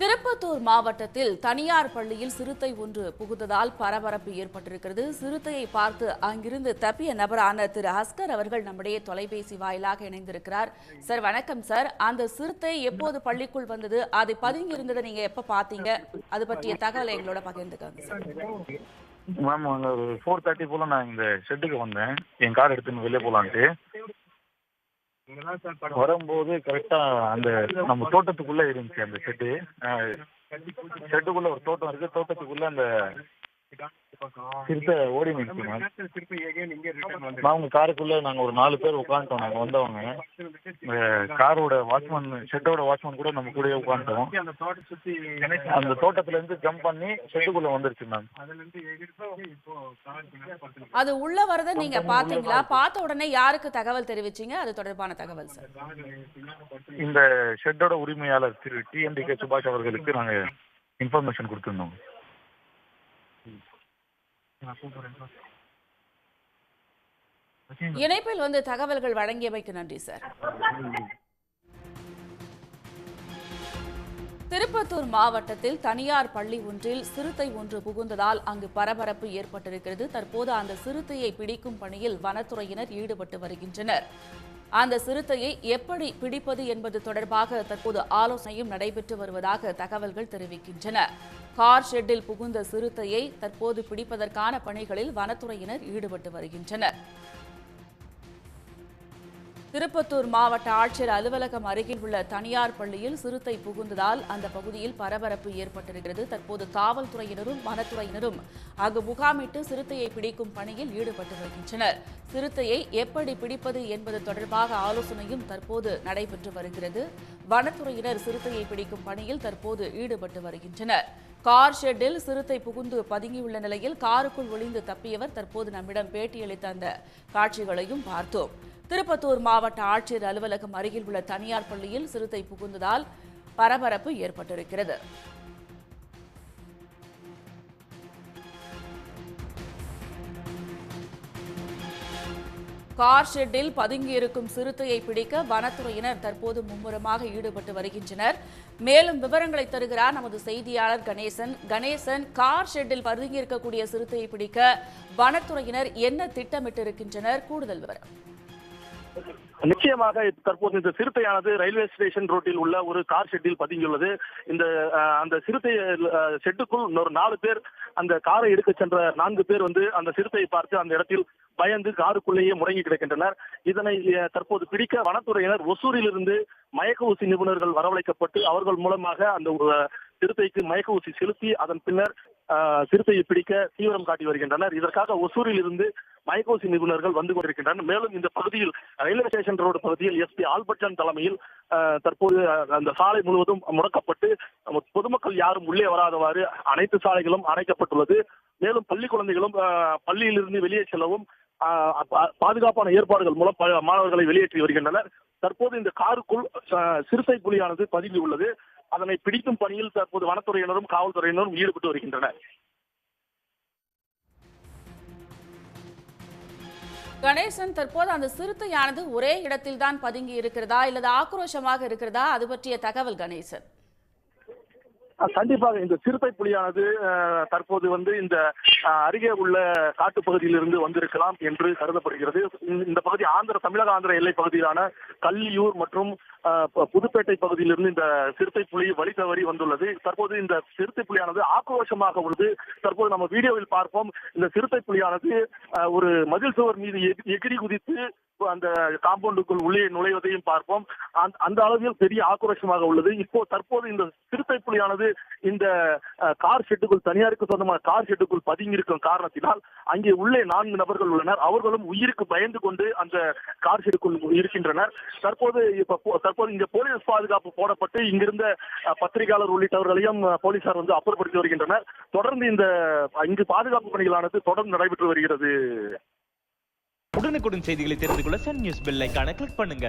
திருப்பத்தூர் மாவட்டத்தில் தனியார் பள்ளியில் சிறுத்தை ஒன்று புகுந்ததால் பரபரப்பு ஏற்பட்டிருக்கிறது. சிறுத்தையை பார்த்து அங்கிருந்து தப்பிய நபரான திரு அஸ்கர் அவர்கள் நம்முடைய தொலைபேசி வாயிலாக இணைந்திருக்கிறார். சார் வணக்கம் சார். அந்த சிறுத்தை எப்போது பள்ளிக்குள் வந்தது? அதை பதுங்கி இருந்ததை நீங்க எப்ப பாத்தீங்க அது பற்றிய தகவலை எங்களோட பகிர்ந்துக்காங்க சார். மேம் ஒரு ஃபோர் தேர்ட்டி போல நான் இந்த ஷெட்டுக்கு வந்தேன். என் கார் எடுத்துன்னு வெளியே போலான்ட்டு. வரும்போது கரெக்டா அந்த நம்ம தோட்டத்துக்குள்ள இருந்துச்சு அந்த ஷெட்டு ஷெட்டுக்குள்ள ஒரு தோட்டம் இருக்கு. தோட்டத்துக்குள்ள அந்த சிறுத்தை ஓடி நான் உங்கள் காருக்குள்ளே நாங்கள் ஒரு நாலு பேர் உட்காந்துட்டோம் நாங்கள் வந்தவங்க. இந்த காரோட வாட்ச்மேன் ஷெட்டோட வாட்ச்மேன் கூட நம்ம கூடயே உட்காந்துட்டோம் அந்த தோட்டத்துல இருந்து ஜம்ப் பண்ணி ஷெட்டுக்குள்ள வந்துருச்சு மேம் அது உள்ள வரதை நீங்க பாத்தீங்களா? பார்த்த உடனே யாருக்கு தகவல் தெரிவிச்சீங்க? அது தொடர்பான தகவல் சார் இந்த ஷெட்டோட உரிமையாளர் திரு டிஎன்டிகே சுபாஷ் அவர்களுக்கு நாங்க இன்ஃபர்மேஷன் கொடுத்துருந்தோம். இணைப்பில் வந்து தகவல்கள் வழங்கியமைக்கு நன்றி சார். திருப்பத்தூர் மாவட்டத்தில் தனியார் பள்ளி ஒன்றில் சிறுத்தை ஒன்று புகுந்ததால் அங்கு பரபரப்பு ஏற்பட்டிருக்கிறது. தற்போது அந்த சிறுத்தையை பிடிக்கும் பணியில் வனத்துறையினர் ஈடுபட்டு வருகின்றனர். அந்த சிறுத்தையை எப்படி பிடிப்பது என்பது தொடர்பாக தற்போது ஆலோசனையும் நடைபெற்று வருவதாக தகவல்கள் தெரிவிக்கின்றன. கார் ஷெட்டில் புகுந்த சிறுத்தையை தற்போது பிடிப்பதற்கான பணிகளில் வனத்துறையினர் ஈடுபட்டு வருகின்றனர். திருப்பத்தூர் மாவட்ட ஆட்சியர் அலுவலகம் அருகில் உள்ள தனியார் பள்ளியில் சிறுத்தை புகுந்ததால் அந்த பகுதியில் பரபரப்பு ஏற்பட்டிருக்கிறது. தற்போது காவல்துறையினரும் வனத்துறையினரும் அங்கு முகாமிட்டு சிறுத்தையை பிடிக்கும் பணியில் ஈடுபட்டு வருகின்றனர். சிறுத்தையை எப்படி பிடிப்பது என்பது தொடர்பாக ஆலோசனையும் தற்போது நடைபெற்று வருகிறது. வனத்துறையினர் சிறுத்தையை பிடிக்கும் பணியில் தற்போது ஈடுபட்டு வருகின்றனர். கார் ஷெட்டில் சிறுத்தை புகுந்து பதுங்கியுள்ள நிலையில் காருக்குள் ஒளிந்து தப்பியவர் தற்போது நம்மிடம் பேட்டியளித்த அந்த காட்சிகளையும் பார்த்தோம். திருப்பத்தூர் மாவட்ட ஆட்சியர் அலுவலகம் அருகில் உள்ள தனியார் பள்ளியில் சிறுத்தை புகுந்ததால் பரபரப்பு ஏற்பட்டிருக்கிறது. கார் ஷெட்டில் பதுங்கியிருக்கும் சிறுத்தையை பிடிக்க வனத்துறையினர் தற்போது மும்முரமாக ஈடுபட்டு வருகின்றனர். மேலும் விவரங்களை தருகிறார் நமது செய்தியாளர் கணேசன். கணேசன் கார் ஷெட்டில் பதுங்கியிருக்கக்கூடிய சிறுத்தையை பிடிக்க வனத்துறையினர் என்ன திட்டமிட்டிருக்கின்றனர்? கூடுதல் விவரம். நிச்சயமாக தற்போது இந்த சிறுத்தையானது ரயில்வே ஸ்டேஷன் ரோட்டில் உள்ள ஒரு கார் ஷெட்டில் பதுங்கியுள்ளது இந்த அந்த சிறுத்தை ஷெட்டுக்குள் இன்னொரு நாலு பேர் அந்த காரை எடுக்க சென்ற நான்கு பேர் வந்து அந்த சிறுத்தையை பார்த்து அந்த இடத்தில் பயந்து காருக்குள்ளேயே முடங்கி கிடக்கின்றனர். இதனை தற்போது பிடிக்க வனத்துறையினர் ஒசூரிலிருந்து மயக்க ஊசி நிபுணர்கள் வரவழைக்கப்பட்டு அவர்கள் மூலமாக அந்த சிறுத்தைக்கு மயக்க ஊசி செலுத்தி அதன் பின்னர் சிறுத்தையை பிடிக்க தீவிரம் காட்டி வருகின்றனர். இதற்காக ஒசூரில் இருந்து மயக்கோசி நிபுணர்கள் வந்து கொண்டிருக்கின்றனர். மேலும் இந்த பகுதியில் ரயில்வே ஸ்டேஷன் ரோடு பகுதியில் எஸ்பி ஆல்பர்ட்சன் தலைமையில் தற்போது அந்த சாலை முழுவதும் முடக்கப்பட்டு பொதுமக்கள் யாரும் உள்ளே வராதவாறு அனைத்து சாலைகளும் அடைக்கப்பட்டுள்ளது மேலும் பள்ளி குழந்தைகளும் பள்ளியிலிருந்து வெளியே செல்லவும் பாதுகாப்பான ஏற்பாடுகள் மூலம் மாணவர்களை வெளியேற்றி வருகின்றனர். தற்போது இந்த காருக்குள் சிறுத்தை புலியானது பதுங்கி உள்ளது அதனை பிடிக்கும் பணியில் தற்போது வனத்துறையினரும் காவல்துறையினரும் ஈடுபட்டு வருகின்றனர். கணேசன் தற்போது அந்த சிறுத்தையானது ஒரே இடத்தில் தான் பதுங்கி இருக்கிறதா இல்லது ஆக்ரோஷமாக இருக்கிறதா? அது பற்றிய தகவல் கணேசன். கண்டிப்பாக இந்த சிறுத்தை புலியானது தற்போது வந்து இந்த அருகே உள்ள காட்டுப்பகுதியிலிருந்து வந்திருக்கலாம் என்று கருதப்படுகிறது. இந்த- பகுதி ஆந்திர தமிழக ஆந்திர எல்லை பகுதியிலான கல்லியூர் மற்றும் புதுப்பேட்டை பகுதியிலிருந்து இந்த சிறுத்தை புலி வழி தவறி வந்துள்ளது. தற்போது இந்த சிறுத்தை புலியானது ஆக்ரோஷமாக உள்ளது. தற்போது நம்ம வீடியோவில் பார்ப்போம். இந்த சிறுத்தை புலியானது ஒரு மதில் சுவர் மீது எகிரி குதித்து அந்த காம்பவுண்டுக்குள் உள்ளே நுழைவதையும் பார்ப்போம். அந்த அளவில் பெரிய ஆக்ரோஷமாக உள்ளது. இப்போ தற்போது இந்த சிறுத்தை புலியானது வந்து இந்த கார் ஷெட்டுக்குள் தனியாருக்கு சொந்தமான கார் ஷெட்டுக்குள் பதுங்கியிருக்கும் காரணத்தினால் அங்கே உள்ளே நான்கு நபர்கள் உள்ளனர். அவர்களும் உயிருக்கு பயந்து கொண்டு அந்த கார் ஷெட்டுக்குள் இருக்கின்றனர். தற்போது இப்ப தற்போது இங்க போலீஸ் பாதுகாப்பு போடப்பட்டு இங்கிருந்த பத்திரிகையாளர் உள்ளிட்டவர்களையும் போலீசார் வந்து அப்புறப்படுத்தி வருகின்றனர். தொடர்ந்து இந்த இங்கு பாதுகாப்பு பணிகளானது தொடர்ந்து நடைபெற்று வருகிறது. உடனுக்குடன் செய்திகளை தெரிந்து கொள்ள சன் நியூஸ் பெல் ஐகானை கிளிக் பண்ணுங்க.